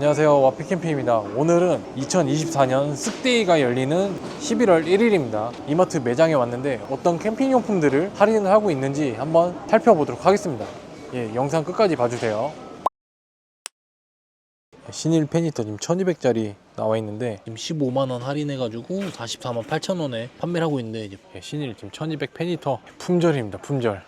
안녕하세요. 와피 캠핑입니다. 오늘은 2024년 쓱데이가 열리는 11월 1일입니다. 이마트 매장에 왔는데 어떤 캠핑용품들을 할인을 하고 있는지 한번 살펴보도록 하겠습니다. 예, 영상 끝까지 봐주세요. 신일 페니터 지금 1200짜리 나와 있는데 지금 15만원 할인해가지고 44만 8천원에 판매를 하고 있는데 이제 예, 신일 지금 1200 페니터 품절입니다 품절.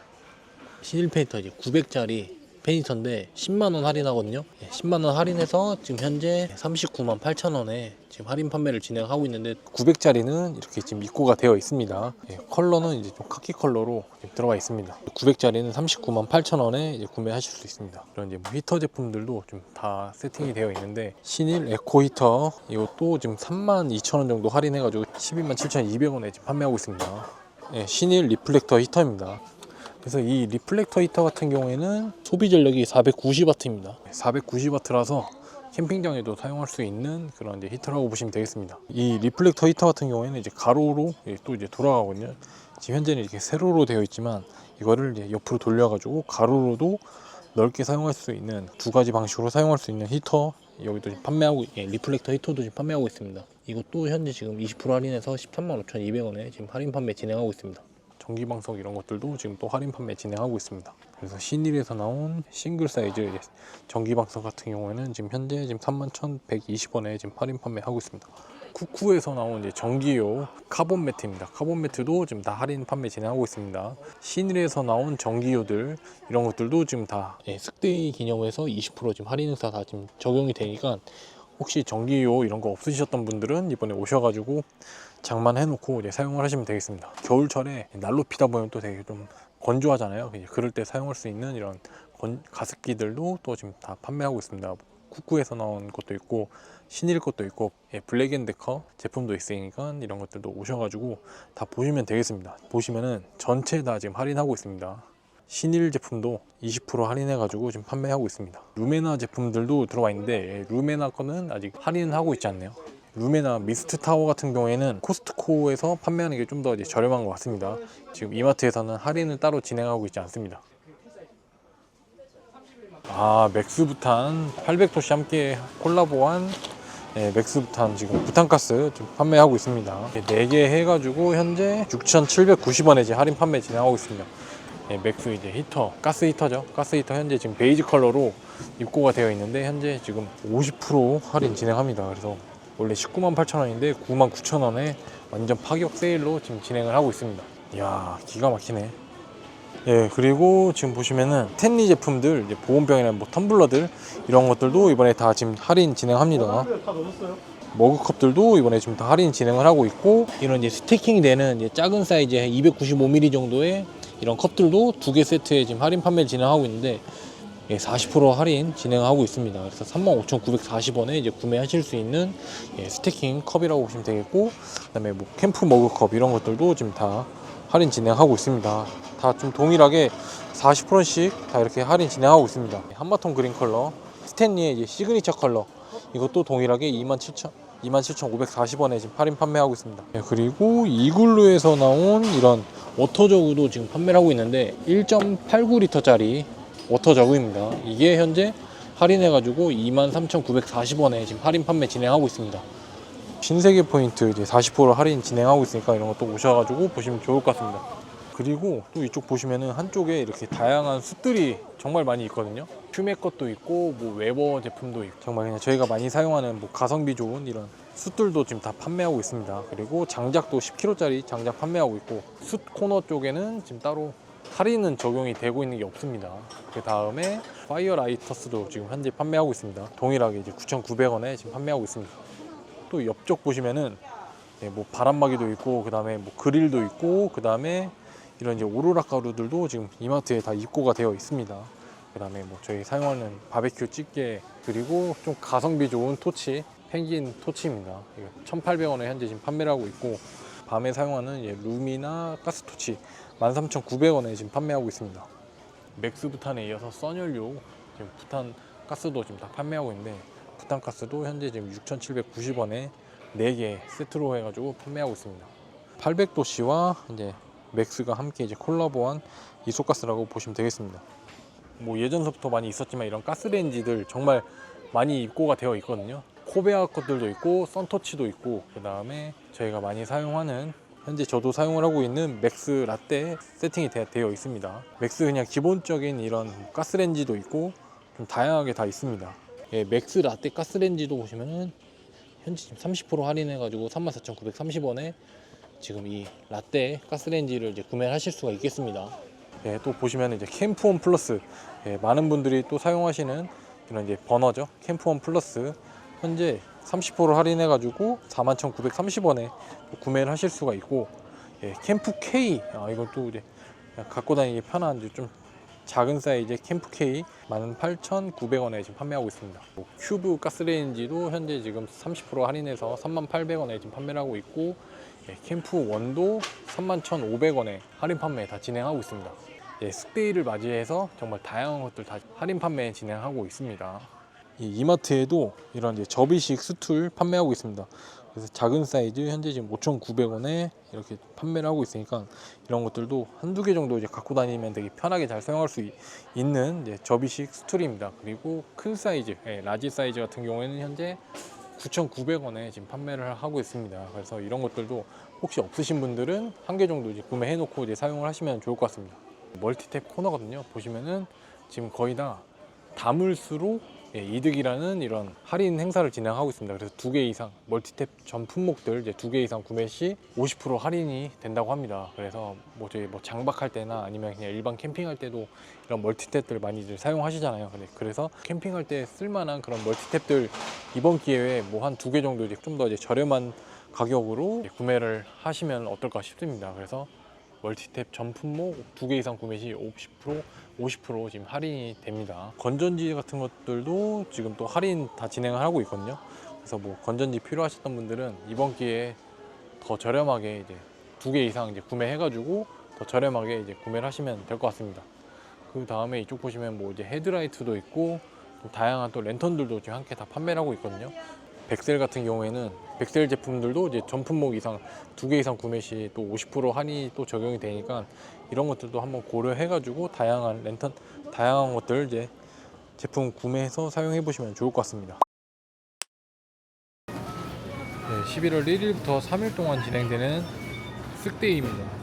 신일 페니터 이제 900짜리 페니터인데 10만원 할인하거든요. 10만원 할인해서 지금 현재 39만 8천원에 지금 할인 판매를 진행하고 있는데 900짜리는 이렇게 지금 입고가 되어 있습니다. 예, 컬러는 이제 좀 카키 컬러로 들어가 있습니다. 900짜리는 39만 8천원에 이제 구매하실 수 있습니다. 이런 이제 뭐 히터 제품들도 좀 다 세팅이 되어 있는데 신일 에코 히터 이것도 지금 3만 2천원 정도 할인해가지고 12만 7,200원에 지금 판매하고 있습니다. 예, 신일 리플렉터 히터입니다. 그래서 이 리플렉터 히터 같은 경우에는 소비 전력이 490W입니다. 490W라서 캠핑장에도 사용할 수 있는 그런 이제 히터라고 보시면 되겠습니다. 이 리플렉터 히터 같은 경우에는 이제 가로로 또 이제 돌아가거든요. 지금 현재는 이렇게 세로로 되어 있지만 이거를 이제 옆으로 돌려 가지고 가로로도 넓게 사용할 수 있는 두 가지 방식으로 사용할 수 있는 히터 여기도 지금 판매하고 예, 리플렉터 히터도 지금 판매하고 있습니다. 이것도 현재 지금 20% 할인해서 13만 5,200원에 지금 할인 판매 진행하고 있습니다. 전기방석 이런 것들도 지금 또 할인 판매 진행하고 있습니다. 그래서 신일에서 나온 싱글 사이즈 전기방석 같은 경우에는 지금 현재 지금 31,120원에 지금 할인 판매하고 있습니다. 쿠쿠에서 나온 이제 전기요 카본 매트입니다. 카본 매트도 지금 다 할인 판매 진행하고 있습니다. 신일에서 나온 전기요들 이런 것들도 지금 다 예, 쓱데이 기념해서 20% 지금 할인 행사 다 지금 적용이 되니까 혹시 전기요 이런 거 없으셨던 분들은 이번에 오셔가지고 장만해놓고 이제 사용을 하시면 되겠습니다. 겨울철에 난로 피다 보면 또 되게 좀 건조하잖아요. 그럴 때 사용할 수 있는 이런 건- 가습기들도 또 지금 다 판매하고 있습니다. 쿠쿠에서 나온 것도 있고 신일 것도 있고 예, 블랙앤데커 제품도 있으니까 이런 것들도 오셔가지고 다 보시면 되겠습니다. 보시면은 전체 다 지금 할인하고 있습니다. 신일 제품도 20% 할인해가지고 지금 판매하고 있습니다. 루메나 제품들도 들어와 있는데 예, 루메나 거는 아직 할인은 하고 있지 않네요. 루메나 미스트 타워 같은 경우에는 코스트코에서 판매하는 게 좀 더 저렴한 것 같습니다. 지금 이마트에서는 할인을 따로 진행하고 있지 않습니다. 아 맥스부탄 800도씨 함께 콜라보한 예, 맥스부탄 지금 부탄가스 지금 판매하고 있습니다. 4개 해가지고 현재 6,790원에 이제 할인 판매 진행하고 있습니다. 예, 맥스 이제 히터, 가스 히터죠. 가스 히터 현재 지금 베이지 컬러로 입고가 되어 있는데 현재 지금 50% 할인 진행합니다. 그래서 원래 19만 8천 원인데 9만 9천 원에 완전 파격 세일로 지금 진행을 하고 있습니다. 이야 기가 막히네. 예 그리고 지금 보시면은 스탠리 제품들 이제 보온병이나 뭐 텀블러들 이런 것들도 이번에 다 지금 할인 진행합니다. 머그컵들도 이번에 지금 다 할인 진행을 하고 있고 이런 이제 스테이킹이 되는 이제 작은 사이즈 295ml 정도의 이런 컵들도 두 개 세트에 지금 할인 판매를 진행하고 있는데 예, 40% 할인 진행하고 있습니다. 그래서 35,940원에 이제 구매하실 수 있는 예, 스테이킹 컵이라고 보시면 되겠고 그다음에 뭐 캠프 머그컵 이런 것들도 지금 다 할인 진행하고 있습니다. 다 좀 동일하게 40%씩 다 이렇게 할인 진행하고 있습니다. 한마톤 그린 컬러, 스탠리의 이제 시그니처 컬러 이것도 동일하게 27,000 27,540원에 지금 할인 판매하고 있습니다. 네, 그리고 이글루에서 나온 이런 워터저구도 지금 판매를 하고 있는데 1.89리터짜리 워터저구입니다. 이게 현재 할인해가지고 23,940원에 지금 할인 판매 진행하고 있습니다. 신세계 포인트 이제 40% 할인 진행하고 있으니까 이런 것도 오셔가지고 보시면 좋을 것 같습니다. 그리고 또 이쪽 보시면은 한쪽에 이렇게 다양한 숯들이 정말 많이 있거든요. 퓨메 것도 있고 뭐 웨버 제품도 있고 정말 그냥 저희가 많이 사용하는 뭐 가성비 좋은 이런 숯들도 지금 다 판매하고 있습니다. 그리고 장작도 10kg짜리 장작 판매하고 있고 숯 코너 쪽에는 지금 따로 할인은 적용이 되고 있는 게 없습니다. 그 다음에 파이어 라이터스도 지금 현재 판매하고 있습니다. 동일하게 이제 9,900원에 지금 판매하고 있습니다. 또 옆쪽 보시면은 네, 뭐 바람막이도 있고 그 다음에 뭐 그릴도 있고 그 다음에 이런 이제 오로라 가루들도 지금 이마트에 다 입고가 되어 있습니다. 그 다음에 뭐 저희 사용하는 바베큐 집게 그리고 좀 가성비 좋은 토치 펭귄 토치입니다. 이거 1,800원에 현재 지금 판매를 하고 있고 밤에 사용하는 이제 룸이나 가스 토치 13,900원에 지금 판매하고 있습니다. 맥스 부탄에 이어서 써연료 지금 부탄 가스도 지금 다 판매하고 있는데 부탄 가스도 현재 지금 6,790원에 4개 세트로 해가지고 판매하고 있습니다. 800도씨와 이제 맥스가 함께 이제 콜라보한 이소가스라고 보시면 되겠습니다. 뭐 예전서부터 많이 있었지만 이런 가스레인지들 정말 많이 입고가 되어 있거든요. 코베아 것들도 있고 썬터치도 있고 그 다음에 저희가 많이 사용하는 현재 저도 사용을 하고 있는 맥스 라떼 세팅이 되- 되어 있습니다. 맥스 그냥 기본적인 이런 가스레인지도 있고 좀 다양하게 다 있습니다. 예, 맥스 라떼 가스레인지도 보시면은 현재 지금 30% 할인해 가지고 34,930원에 지금 이 라떼 가스레인지를 이제 구매를 하실 수가 있겠습니다. 예, 또 보시면 이제 캠프온 플러스 예, 많은 분들이 또 사용하시는 이런 이제 버너죠. 캠프온 플러스 현재 30% 할인해가지고 41,930원에 구매를 하실 수가 있고 예, 캠프 K 아, 또 이제 갖고 다니기 편한 이제 좀 작은 사이즈의 캠프 K 18,900원에 지금 판매하고 있습니다. 뭐 큐브 가스레인지도 현재 지금 30% 할인해서 38,800원에 지금 판매를 하고 있고 예, 캠프 원도 31,500원에 할인 판매 다 진행하고 있습니다. 예, 습데이를 맞이해서 정말 다양한 것들 다 할인 판매 진행하고 있습니다. 이 이마트에도 이런 이제 접이식 스툴 판매하고 있습니다. 그래서 작은 사이즈 현재 지금 5,900원에 이렇게 판매를 하고 있으니까 이런 것들도 한두 개 정도 이제 갖고 다니면 되게 편하게 잘 사용할 수 있- 있는 이제 접이식 스툴입니다. 그리고 큰 사이즈, 예, 라지 사이즈 같은 경우에는 현재 9,900원에 지금 판매를 하고 있습니다. 그래서 이런 것들도 혹시 없으신 분들은 한 개 정도 이제 구매해 놓고 이제 사용을 하시면 좋을 것 같습니다. 멀티탭 코너거든요. 보시면은 지금 거의 다 담을수록 예, 이득이라는 이런 할인 행사를 진행하고 있습니다. 그래서 두 개 이상 멀티탭 전 품목들 이제 두 개 이상 구매 시 50% 할인이 된다고 합니다. 그래서 뭐 저희 뭐 장박할 때나 아니면 그냥 일반 캠핑할 때도 이런 멀티탭들 많이들 사용하시잖아요. 그래서 캠핑할 때 쓸만한 그런 멀티탭들 이번 기회에 뭐 한 두 개 정도 이제 좀 더 이제 저렴한 가격으로 구매를 하시면 어떨까 싶습니다. 그래서 멀티탭 전 품목 두 개 이상 구매 시 50% 50% 지금 할인이 됩니다. 건전지 같은 것들도 지금 또 할인 다 진행을 하고 있거든요. 그래서 뭐 건전지 필요하셨던 분들은 이번 기회에 더 저렴하게 이제 두 개 이상 이제 구매해가지고 더 저렴하게 이제 구매를 하시면 될 것 같습니다. 그 다음에 이쪽 보시면 뭐 이제 헤드라이트도 있고 또 다양한 또 랜턴들도 지금 함께 다 판매를 하고 있거든요. 백셀 같은 경우에는 백셀 제품들도 이제 전 품목 이상 두 개 이상 구매 시 또 50% 할인이 또 적용이 되니까 이런 것들도 한번 고려해 가지고 다양한 랜턴 다양한 것들 이제 제품 구매해서 사용해 보시면 좋을 것 같습니다. 네, 11월 1일부터 3일 동안 진행되는 쓱데이입니다.